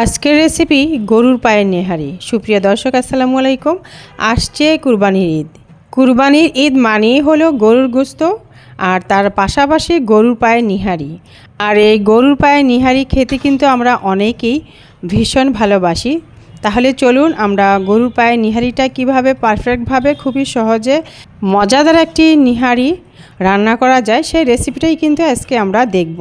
আজকের রেসিপি গরুর পায়ের নেহারি। সুপ্রিয় দর্শক, আসসালামু আলাইকুম। আসছে কুরবানির ঈদ। কুরবানির ঈদ মানেই হলো গরুর গোস্ত আর তার পাশাপাশি গরুর পায়ের নিহারি। আর এই গরুর পায়ের নিহারি খেতে কিন্তু আমরা অনেকেই ভীষণ ভালোবাসি। তাহলে চলুন আমরা গরুর পায়ের নিহারিটা কীভাবে পারফেক্টভাবে খুবই সহজে মজাদার একটি নিহারি রান্না করা যায়, সেই রেসিপিটাই কিন্তু আজকে আমরা দেখব।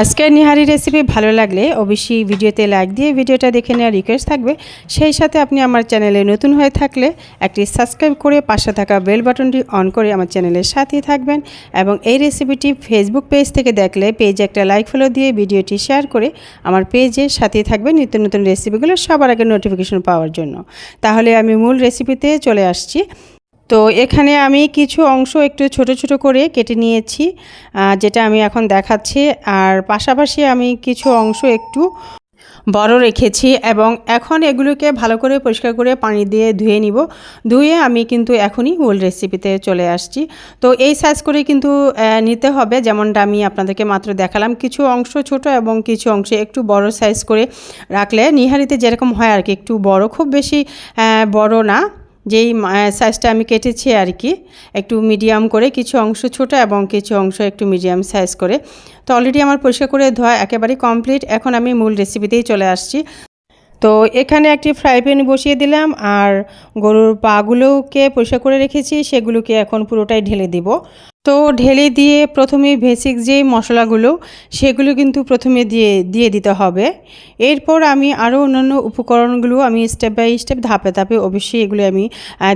আজকের নিহারি রেসিপি ভালো লাগলে অবশ্যই ভিডিওতে লাইক দিয়ে ভিডিওটা দেখে নেওয়ার রিকোয়েস্ট থাকবে। সেই সাথে আপনি আমার চ্যানেলে নতুন হয়ে থাকলে একটি সাবস্ক্রাইব করে পাশে থাকা বেল বাটনটি অন করে আমার চ্যানেলের সাথেই থাকবেন এবং এই রেসিপিটি ফেসবুক পেজ থেকে দেখলে পেজে একটা লাইক ফলো দিয়ে ভিডিওটি শেয়ার করে আমার পেজের সাথেই থাকবেন নিত্য নতুন রেসিপিগুলো সবার আগে নোটিফিকেশন পাওয়ার জন্য। তাহলে আমি মূল রেসিপিতে চলে আসছি। তো এখানে আমি কিছু অংশ একটু ছোট ছোট করে কেটে নিয়েছি যেটা আমি এখন দেখাচ্ছি। আর পাশাপাশি আমি কিছু অংশ একটু বড় রেখেছি এবং এখন এগুলোকে ভালো করে পরিষ্কার করে পানি দিয়ে ধুয়ে নিব। ধুয়ে আমি কিন্তু এখনই মূল রেসিপিতে চলে আসছি। তো এই সাইজ করে কিন্তু নিতে হবে। যেমনটা আমি আপনাদেরকে মাত্র দেখালাম, কিছু অংশ ছোট এবং কিছু অংশ একটু বড় সাইজ করে রাখলে, নিহারিতে যেরকম হয় আর কি, একটু বড়। খুব বেশি বড় না। যেই সাইজটা আমি কেটেছি আর কি, একটু মিডিয়াম করে কিছু অংশ ছোট এবং কিছু অংশ একটু মিডিয়াম সাইজ করে। তো অলরেডি আমার পরিষ্কার করে ধোয়া একেবারে কমপ্লিট এখন আমি মূল রেসিপিতেই চলে আসছি। তো এখানে একটি ফ্রাই প্যান বসিয়ে দিলাম আর গরুর পাগুলোকে পরিষ্কার করে রেখেছি। সেগুলোকে এখন পুরোটাই ঢেলে দিব। তো ঢেলে দিয়ে প্রথমে বেসিক যে মশলাগুলো, সেগুলো কিন্তু প্রথমে দিয়ে দিয়ে দিতে হবে। এরপর আমি আরও অন্যান্য উপকরণগুলো আমি স্টেপ বাই স্টেপ ধাপে ধাপে অবশ্যই এগুলো আমি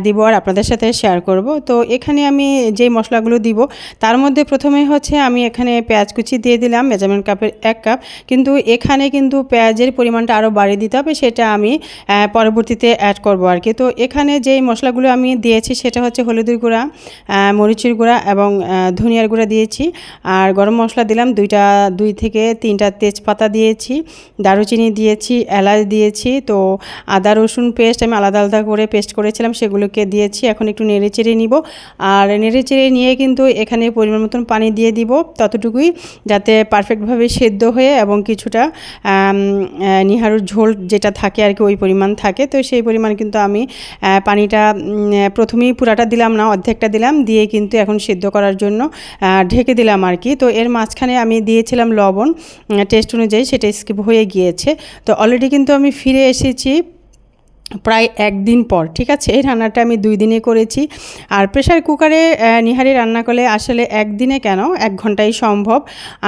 দিব আর আপনাদের সাথে শেয়ার করব। তো এখানে আমি যে মশলাগুলো দিব, তার মধ্যে প্রথমে হচ্ছে আমি এখানে পেঁয়াজ কুচি দিয়ে দিলাম, মেজারমেন্ট কাপের এক কাপ। কিন্তু এখানে কিন্তু পেঁয়াজের পরিমাণটা আরও বাড়িয়ে দিতে হবে, সেটা আমি পরবর্তীতে অ্যাড করব আর কি। তো এখানে যেই মশলাগুলো আমি দিয়েছি, সেটা হচ্ছে হলুদের গুঁড়া মরিচের গুঁড়া এবং ধনিয়ার গুঁড়া দিয়েছি আর গরম মশলা দিলাম দুইটা, দুই থেকে তিনটা তেজপাতা দিয়েছি, দারুচিনি দিয়েছি, এলাচ দিয়েছি, তো আদা, রসুন পেস্ট আমি আলাদা আলাদা করে পেস্ট করেছিলাম, সেগুলোকে দিয়েছি, এখন একটু নেড়ে চেড়ে নিব। আর নেড়ে চেড়ে নিয়ে কিন্তু এখানে পরিমাণ মতন পানি দিয়ে দিব ততটুকুই, যাতে পারফেক্টভাবে সেদ্ধ হয়ে এবং কিছুটা নিহারুর ঝোল যেটা থাকে আর কি ওই পরিমাণ থাকে। তো সেই পরিমাণ কিন্তু আমি পানিটা প্রথমেই পুরাটা দিলাম না, অর্ধেকটা দিলাম, দিয়ে কিন্তু এখন সেদ্ধ করার জন্য ঢেকে দিলাম আর কি। তো এর মাঝখানে আমি দিয়েছিলাম লবণ টেস্ট অনুযায়ী সেটা স্কিপ হয়ে গিয়েছে। তো অলরেডি কিন্তু আমি ফিরে এসেছি প্রায় একদিন পর, ঠিক আছে? এই রান্নাটা আমি দুই দিনে করেছি। আর প্রেশার কুকারে নিহারি রান্না করলে আসলে একদিনে কেন? এক ঘন্টাই সম্ভব।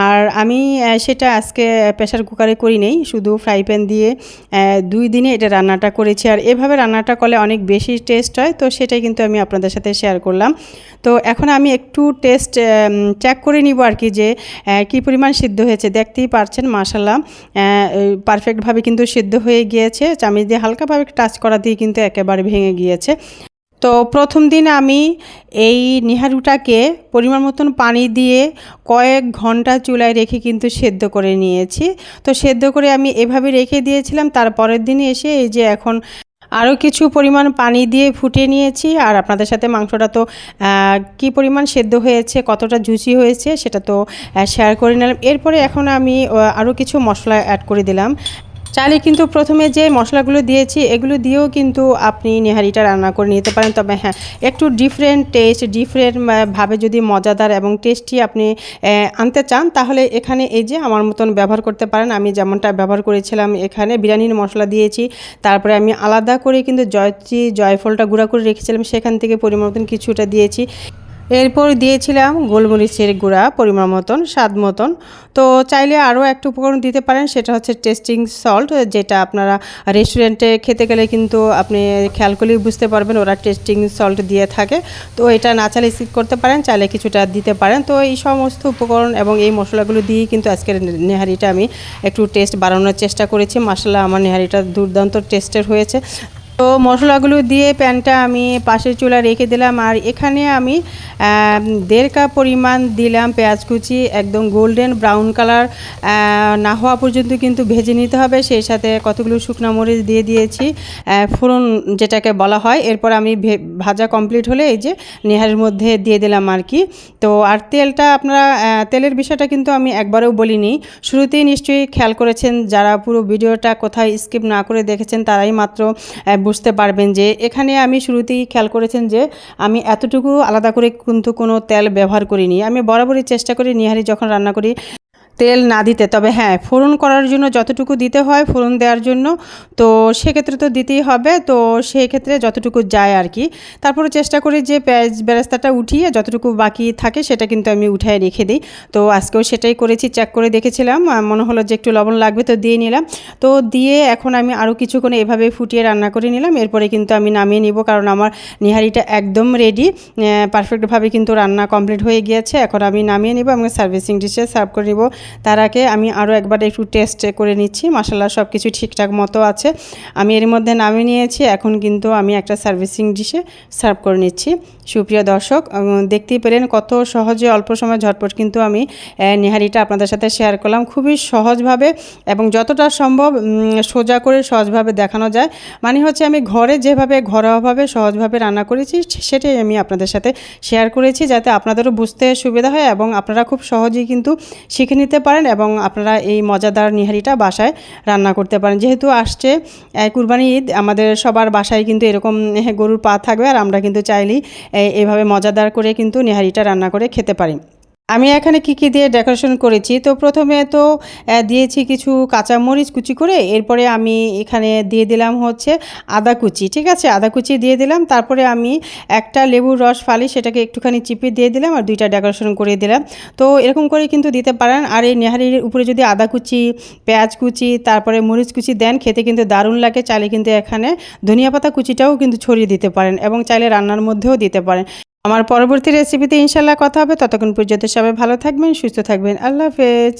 আর আমি সেটা আজকে প্রেশার কুকারে করি নেই। শুধু ফ্রাই প্যান দিয়ে দুই দিনে এটা রান্নাটা করেছি। আর এভাবে রান্নাটা করলে অনেক বেশি টেস্ট হয়। তো সেটাই কিন্তু আমি আপনাদের সাথে শেয়ার করলাম। তো এখন আমি একটু টেস্ট চেক করে নিব আর কি যে কী পরিমাণ সিদ্ধ হয়েছে। দেখতেই পারছেন মাসাল্লাহ পারফেক্টভাবে কিন্তু সিদ্ধ হয়ে গিয়েছে। চামিচ দিয়ে হালকাভাবে টাচ করা দিয়ে কিন্তু একেবারে ভেঙে গিয়েছে। তো প্রথম দিন আমি এই নিহারুটাকে পরিমাণ মতন পানি দিয়ে কয়েক ঘণ্টা চুলায় রেখে কিন্তু সেদ্ধ করে নিয়েছি। তো সেদ্ধ করে আমি এভাবে রেখে দিয়েছিলাম, তারপরের দিনে এসে এই যে এখন আরও কিছু পরিমাণ পানি দিয়ে ফুটিয়ে নিয়েছি। আর আপনাদের সাথে মাংসটা তো কী পরিমাণ সেদ্ধ হয়েছে, কতটা জুচি হয়েছে সেটা তো শেয়ার করে নিলাম। এরপরে এখন আমি আরও কিছু মশলা অ্যাড করে দিলাম। চাইলে কিন্তু প্রথমে যে মশলাগুলো দিয়েছি, এগুলো দিয়েও কিন্তু আপনি নেহারিটা রান্না করে নিতে পারেন। তবে হ্যাঁ একটু ডিফারেন্ট টেস্ট ডিফারেন্ট ভাবে যদি মজাদার এবং টেস্টি আপনি আনতে চান, তাহলে এখানে এই যে আমার মতন ব্যবহার করতে পারেন। আমি যেমনটা ব্যবহার করেছিলাম, এখানে বিরিয়ানির মশলা দিয়েছি। তারপরে আমি আলাদা করে কিন্তু জয়ত্রী, জয়ফলটা গুঁড়া করে রেখেছিলাম। সেখান থেকে পরিমাণ কিছুটা দিয়েছি। এরপর দিয়েছিলাম গোলমরিচের গুঁড়া, পরিমাণ মতন, স্বাদ মতন। তো চাইলে আরও একটা উপকরণ দিতে পারেন, সেটা হচ্ছে টেস্টিং সল্ট, যেটা আপনারা রেস্টুরেন্টে খেতে গেলে কিন্তু আপনি খেয়াল করলেই বুঝতে পারবেন ওরা টেস্টিং সল্ট দিয়ে থাকে। তো এটা না চাইলে স্কিপ করতে পারেন, চাইলে কিছুটা দিতে পারেন। তো এই সমস্ত উপকরণ এবং এই মশলাগুলো দিয়েই কিন্তু আজকের নেহারিটা আমি একটু টেস্ট বাড়ানোর চেষ্টা করেছি। মশলা আমার নেহারিটা দুর্দান্ত টেস্টের হয়েছে। তো মশলাগুলো দিয়ে প্যানটা আমি পাশের চুলা রেখে দিলাম। আর এখানে আমি দেড় কাপ পরিমাণ দিলাম পেঁয়াজ কুচি, একদম গোল্ডেন ব্রাউন কালার না হওয়া পর্যন্ত কিন্তু ভেজে নিতে হবে। সেই সাথে কতগুলো শুকনো মরিচ দিয়ে দিয়েছি ফোড়ন যেটাকে বলা হয়। এরপর আমি ভাজা কমপ্লিট হলে এই যে নেহারের মধ্যে দিয়ে দিলাম আর কি। তো আর তেলটা আপনারা তেলের বিষয়টা কিন্তু আমি একবারেও বলিনি। শুরুতেই নিশ্চয়ই খেয়াল করেছেন, যারা পুরো ভিডিওটা কোথায় স্কিপ না করে দেখেছেন, তারাই মাত্র বুঝতে পারবেন যে এখানে আমি শুরুতেই খেয়াল করেছেন যে আমি এতটুকু আলাদা করে কিন্তু কোনো তেল ব্যবহার করিনি। আমি বরাবরই চেষ্টা করি নিহারি যখন রান্না করি তেল না দিতে। তবে হ্যাঁ ফোড়ন করার জন্য যতটুকু দিতে হয় ফোড়ন দেওয়ার জন্য। তো সেক্ষেত্রে তো দিতেই হবে। তো সেই ক্ষেত্রে যতটুকু যায় আর কি। তারপরে চেষ্টা করি যে পেঁয়াজ বেরেস্তাটা উঠিয়ে যতটুকু বাকি থাকে সেটা কিন্তু আমি উঠায় রেখে দিই। তো আজকেও সেটাই করেছি চেক করে দেখেছিলাম। মনে হলো যে একটু লবণ লাগবে তো দিয়ে নিলাম। তো দিয়ে এখন আমি আরও কিছুক্ষণ এভাবে ফুটিয়ে রান্না করে নিলাম। এরপরে কিন্তু আমি নামিয়ে নিব কারণ আমার নিহারিটা একদম রেডি পারফেক্টভাবে কিন্তু রান্না কমপ্লিট হয়ে গিয়েছে। এখন আমি নামিয়ে নিব এবং সার্ভিসিং ডিশে সার্ভ করে নিব। তার আগে আমি আরও একবার একটু টেস্ট করে নিচ্ছি। মশলা সব কিছু ঠিকঠাক মতো আছে। আমি এর মধ্যে নামিয়ে নিয়েছি। এখন কিন্তু আমি একটা সার্ভিসিং ডিশে সার্ভ করে নিচ্ছি। সুপ্রিয় দর্শক দেখতেই পেলেন কত সহজে অল্প সময় ঝটপট কিন্তু আমি নেহারিটা আপনাদের সাথে শেয়ার করলাম। খুবই সহজভাবে এবং যতটা সম্ভব সোজা করে সহজভাবে দেখানো যায়। মানে হচ্ছে আমি ঘরে যেভাবে ঘরোয়াভাবে সহজভাবে রান্না করেছি, সেটাই আমি আপনাদের সাথে শেয়ার করেছি যাতে আপনাদেরও বুঝতে সুবিধা হয় এবং আপনারা খুব সহজেই কিন্তু শিখে নিতে পারেন এবং আপনারা এই মজাদার নিহারিটা বাসায় রান্না করতে পারেন। যেহেতু আসছে কুরবানি ঈদ, আমাদের সবার বাসায় কিন্তু এরকম গরুর পা থাকবে। আর আমরা কিন্তু চাইলেই এই- এইভাবে মজাদার করে কিন্তু নিহারিটা রান্না করে খেতে পারি। আমি এখানে কি কি দিয়ে ডেকোরেশন করেছি? তো প্রথমে তো দিয়েছি কিছু কাঁচা মরিচ কুচি করে, এরপরে আমি এখানে দিয়ে দিলাম হচ্ছে আদা কুচি, ঠিক আছে? আদা কুচি দিয়ে দিলাম, তারপরে আমি একটা লেবুর রস ফালি, সেটাকে একটুখানি চিপে দিয়ে দিলাম আর দুইটা ডেকোরেশন করে দিলাম। তো এরকম করে কিন্তু দিতে পারেন, আর এই নেহারির উপরে যদি আদা কুচি, পেঁয়াজ কুচি, তারপরে মরিচ কুচি দেন, খেতে কিন্তু দারুণ লাগে, চাইলে কিন্তু এখানে ধনিয়া পাতা কুচিটাও কিন্তু ছড়িয়ে দিতে পারেন এবং চাইলে রান্নার মধ্যেও দিতে পারেন। আমার পরবর্তী রেসিপিতে ইনশাল্লাহ কথা হবে। ততক্ষণ পর্যন্ত সবাই ভালো থাকবেন, সুস্থ থাকবেন। আল্লাহ হাফেজ।